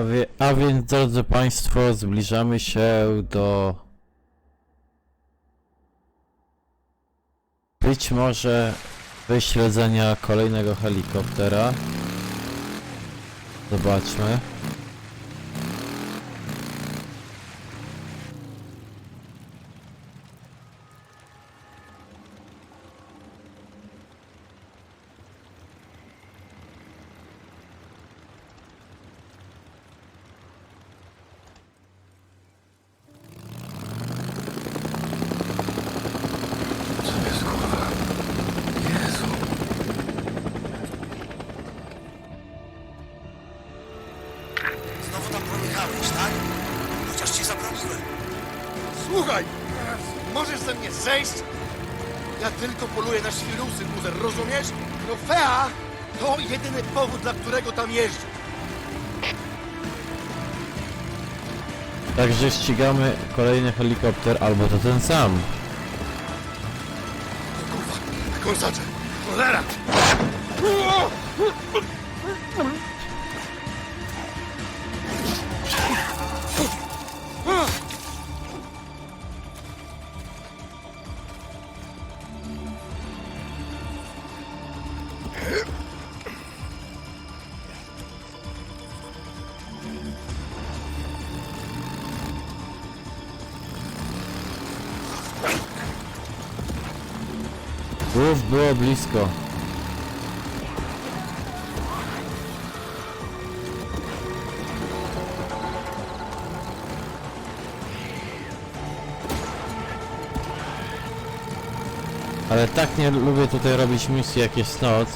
A, wie, a więc, drodzy Państwo, zbliżamy się do... Być może wyśledzenia kolejnego helikoptera. Zobaczmy. Słuchaj! Możesz ze mnie zejść? Ja tylko poluję na świrusy, muzer, rozumiesz? Trofea to jedyny powód, dla którego tam jeżdżę. Także ścigamy kolejny helikopter, albo to ten sam. Kurwa, kąsacze! Cholera! Było blisko. Ale tak nie lubię tutaj robić misji jak jest noc.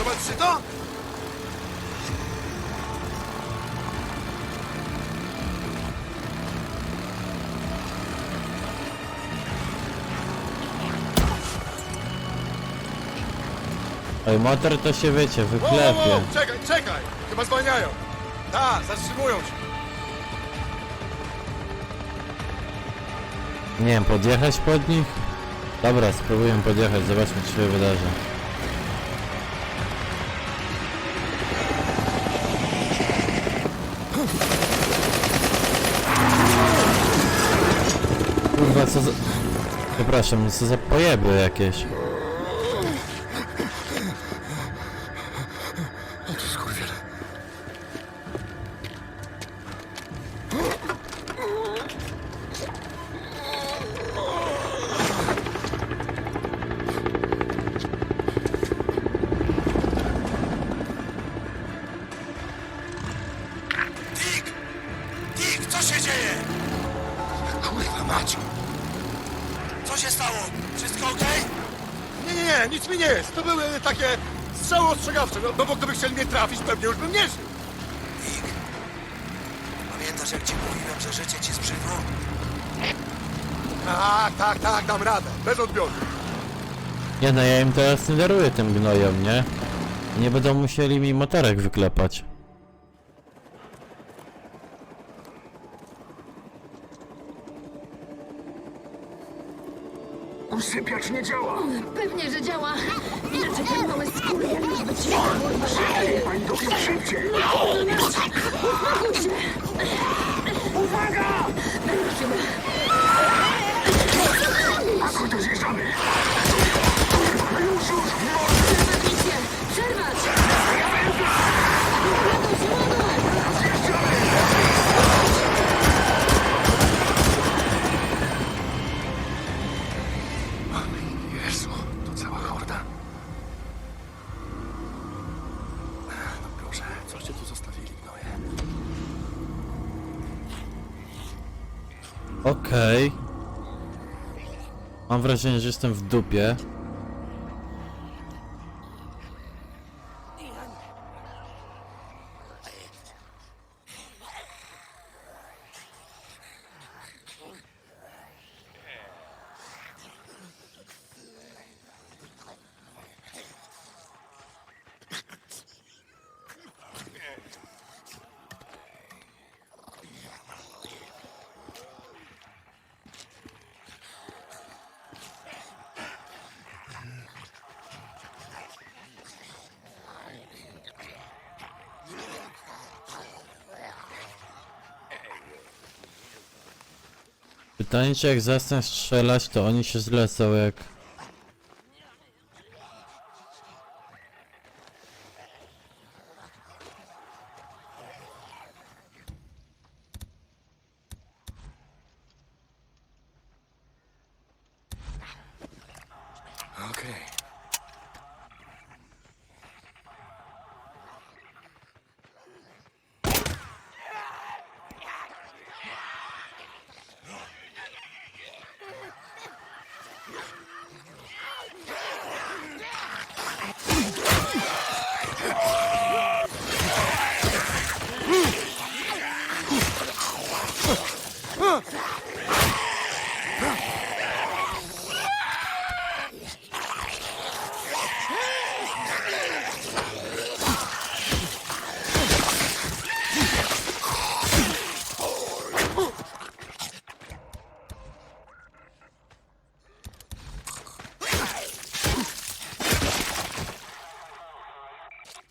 Zobaczcie to! Oj, motor to się wiecie, Wow, wow, wyklepie. wow, czekaj, czekaj! Chyba zwalniają. Tak, zatrzymują się. Nie wiem, podjechać pod nich? Dobra, spróbuję podjechać, zobaczmy co się wydarzy. Co za... Przepraszam, co za pojeby jakieś. O ty skurwiele. Dick! Co się dzieje? Kurwa mać! Co się stało? Wszystko okej? Nie, nie, nie, nic mi nie jest. To były takie strzały ostrzegawcze, no, no bo gdyby chcieli mnie trafić, pewnie już bym nie żył. Dick, pamiętasz jak ci mówiłem, że życie ci zbrzydło? Tak, tak, tak, dam radę. Bez odbioru. Nie no, ja im teraz nie daruję tym gnojom, nie? Nie będą musieli mi motorek wyklepać. Usypiacz nie działa. Pewnie, że działa. Inaczej ten mały skurwiel nie wytrzyma, kurwa. Szybciej, pani doktor, szybciej. Uspokój się. Uwaga! Ruszymy. Akurat zjeżdżamy. Kurwa, już, już. Przerwać Mam wrażenie, że jestem w dupie. Czy jak zacznę strzelać, to oni się zlecą jak...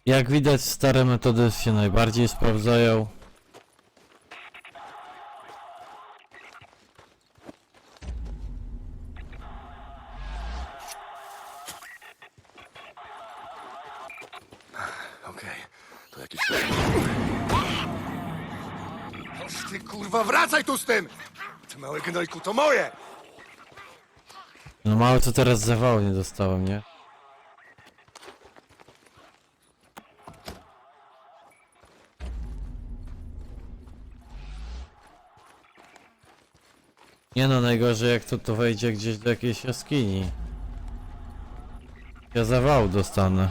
Jak widać stare metody się najbardziej sprawdzają. Okej, to jakiś... Ty kurwa, wracaj tu z tym! Ty mały gnojku, to moje! No mało co teraz zawału nie dostałem, nie? Nie no, najgorzej jak to to wejdzie gdzieś do jakiejś jaskini. Ja zawału dostanę.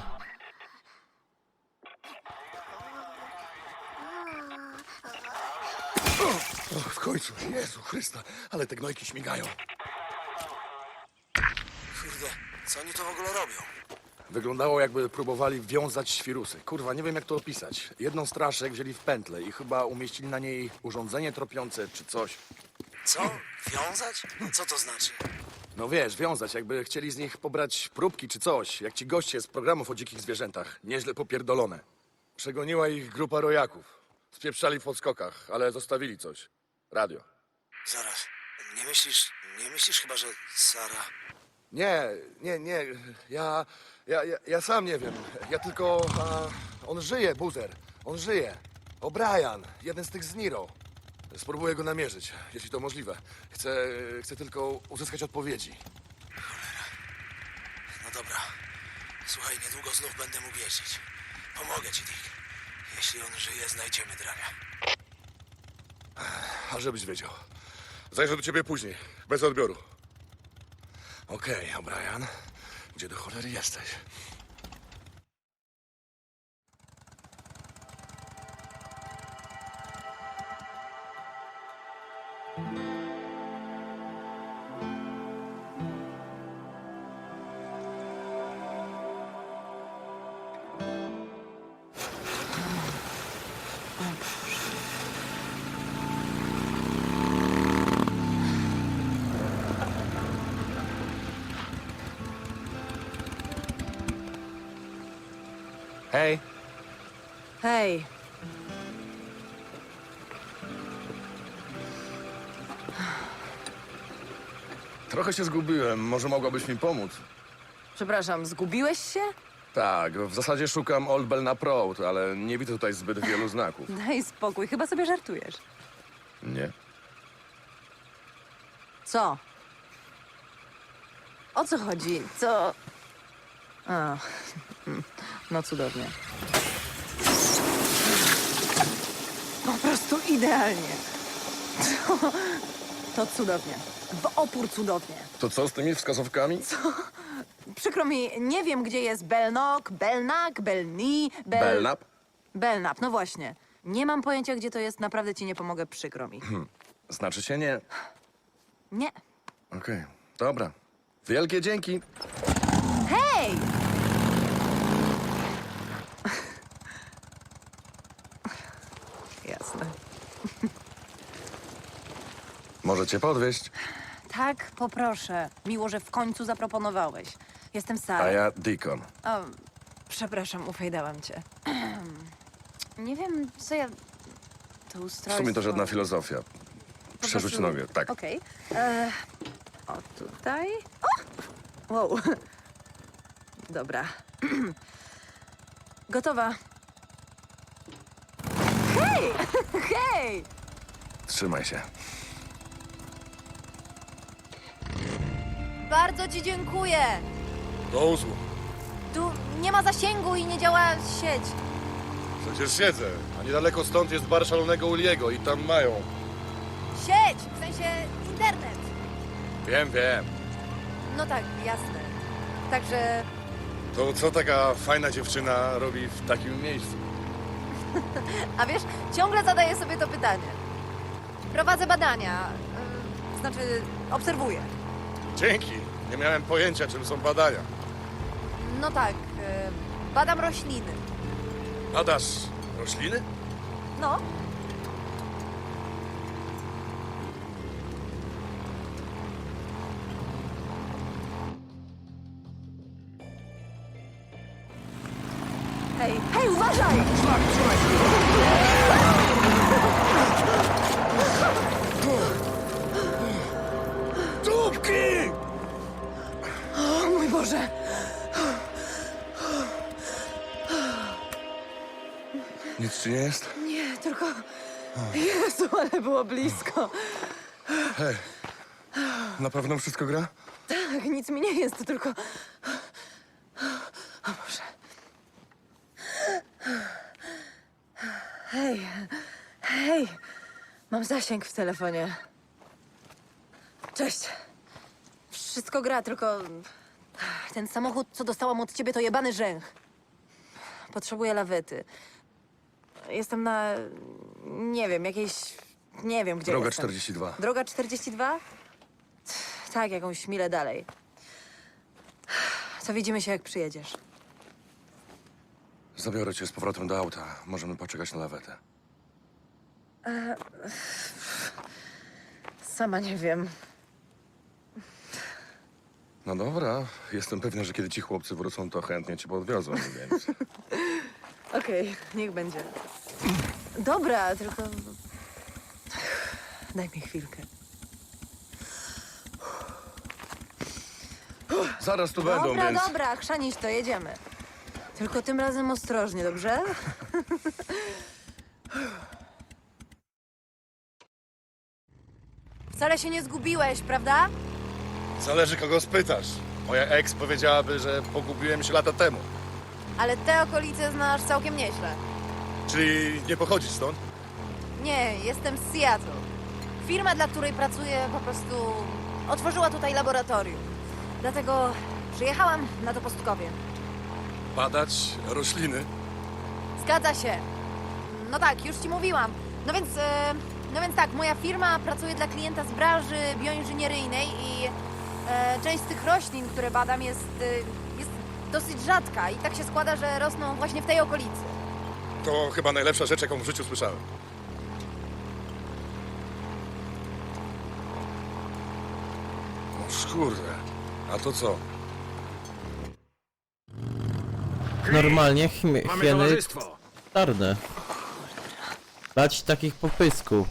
O, w końcu, Jezu Chrysta, ale te gnojki śmigają. Kurde, co oni to w ogóle robią? Wyglądało jakby próbowali wiązać świrusy. Kurwa, nie wiem jak to opisać. Jedną straszek wzięli w pętlę i chyba umieścili na niej urządzenie tropiące czy coś. Co? Wiązać? Co to znaczy? No wiesz, wiązać, jakby chcieli z nich pobrać próbki czy coś, jak ci goście z programów o dzikich zwierzętach. Nieźle popierdolone. Przegoniła ich grupa rojaków. Spieprzali w podskokach, ale zostawili coś. Radio. Zaraz, nie myślisz, nie myślisz chyba, że Sara... Nie, nie, nie, ja, ja, ja, ja sam nie wiem. Ja tylko, a, on żyje, Buzer, on żyje. O'Brien, jeden z tych z Niro. Spróbuję go namierzyć, jeśli to możliwe. Chcę, chcę tylko uzyskać odpowiedzi. No dobra. Słuchaj, niedługo znów będę mógł jeździć. Pomogę ci, Dick. Jeśli on żyje, znajdziemy drania. A żebyś wiedział. Zajrzę do ciebie później, bez odbioru. Okej, O'Brien, gdzie do cholery jesteś? Hej. Hej, Trochę się zgubiłem, może mogłabyś mi pomóc? przepraszam, zgubiłeś się? Tak, w zasadzie szukam Old Belknap Road, ale nie widzę tutaj zbyt wielu znaków. Daj spokój, chyba sobie żartujesz. Nie? Co? O co chodzi? Co? A, no cudownie. Po prostu idealnie. To, to cudownie. W opór cudownie. To co z tymi wskazówkami? Przykro mi, nie wiem, gdzie jest Belnok, Belnak, Belni, Bel... Belknap? Belnap, no właśnie. Nie mam pojęcia, gdzie to jest, naprawdę ci nie pomogę, przykro mi. Znaczy się nie. Nie. Okej, dobra. Wielkie dzięki. Hej! Jasne. Może cię podwieźć, Tak, poproszę. Miło, że w końcu zaproponowałeś. Jestem Sara. a ja Deacon. O, przepraszam, ufajdałam cię. Nie wiem, co ja... To W ustrojstwo... sumie to żadna filozofia. Przerzuć prostu- nogę, tak. Okej. E, O, tutaj. O! Wow. Dobra. Gotowa. Hej! Hej! Trzymaj się. Bardzo ci dziękuję. Do usług. Tu nie ma zasięgu i nie działa sieć. Przecież siedzę. A niedaleko stąd jest bar szalonego Uliego i tam mają. Sieć! W sensie internet. Wiem, wiem. No tak, jasne. Także To co taka fajna dziewczyna robi w takim miejscu? A wiesz, ciągle zadaję sobie to pytanie. Prowadzę badania, znaczy obserwuję. Dzięki. Nie miałem pojęcia, czym są badania. No tak, y, badam rośliny. Badasz rośliny? No, Hej, hej, uważaj! Dupki! Nie jest? Nie, tylko... Jezu, ale było blisko. Hej. Na pewno wszystko gra? Tak, nic mi nie jest, to tylko... O Boże. Hej, hej, mam zasięg w telefonie. Cześć. Wszystko gra, tylko ten samochód, co dostałam od ciebie, to jebany rzęch. Potrzebuję lawety. Jestem na, nie wiem, jakiejś, nie wiem gdzie Droga jestem. 42. Droga 42? Tak, jakąś milę dalej. To widzimy się, jak przyjedziesz. Zabiorę cię z powrotem do auta. Możemy poczekać na lawetę. Sama nie wiem. No dobra. Jestem pewny, że kiedy ci chłopcy wrócą, to chętnie cię podwiozą, więc... Okej, niech będzie. Dobra, tylko... Daj mi chwilkę. Zaraz tu będą, dobra, więc... dobra, chrzanić to, jedziemy. Tylko tym razem ostrożnie, dobrze? Wcale się nie zgubiłeś, prawda? Zależy, kogo spytasz. Moja ex powiedziałaby, że pogubiłem się lata temu. Ale te okolice znasz całkiem nieźle. Czyli nie pochodzisz stąd? Nie, jestem z Seattle. Firma, dla której pracuję, po prostu otworzyła tutaj laboratorium. Dlatego przyjechałam na to pustkowie. Badać rośliny? Zgadza się. No tak, już ci mówiłam. No więc, e, no więc tak, moja firma pracuje dla klienta z branży bioinżynieryjnej i e, część z tych roślin, które badam, jest, e, jest dosyć rzadka i tak się składa, że rosną właśnie w tej okolicy. To chyba najlepsza rzecz, jaką w życiu słyszałem. O kurde. A to co? Normalnie chmie, hieny czarne. Dać takich popysków.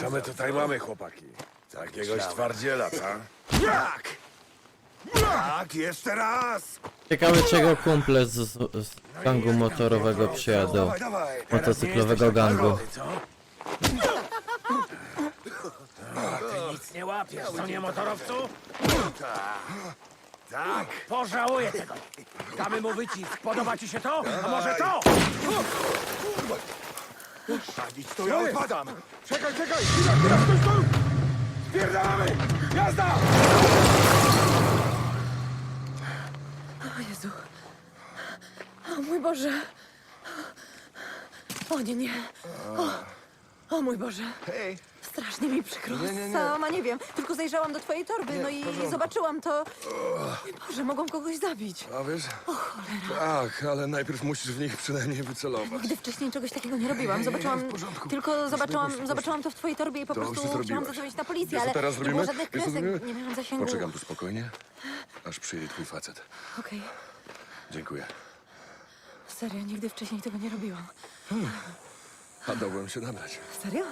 Co my tutaj mamy, chłopaki? Jakiegoś twardziela, tak? Tak! Tak, jeszcze raz! Ciekawe czego kumple z, z gangu motorowego przyjadą. Dawaj, dawaj! Motocyklowego gangu. Nic nie łapiesz, co nie motorowcu? Tak! Pożałuję tego. Damy mu wycisk. Podoba ci się to? A może to? Nic tu ja odpadam! Czekaj, czekaj! Chwila, chwila, stój, stój! Spierdalamy! Jazda! O Jezu. O mój Boże. O nie, nie. O, o mój Boże. Hej, Strasznie mi przykro. Nie, nie, nie. Sama nie wiem. Tylko zajrzałam do twojej torby, Nie, no w i porządku. zobaczyłam to. Boże, mogłam kogoś zabić. A wiesz? Tak, ale najpierw musisz w nich przynajmniej wycelować. Nigdy wcześniej czegoś takiego nie robiłam. Zobaczyłam. w porządku. Tylko zobaczyłam, zobaczyłam to w twojej torbie i po Dobrze prostu chciałam zrobiłaś. zadzwonić na policję, Wiesz, co ale teraz nie było żadnych Wiesz, co kresek, zrobimy? nie miałam zasięgu. Poczekam tu spokojnie, aż przyjedzie twój facet. Okej. Dziękuję. Serio, nigdy wcześniej tego nie robiłam. A dałbym się nabrać. Serio?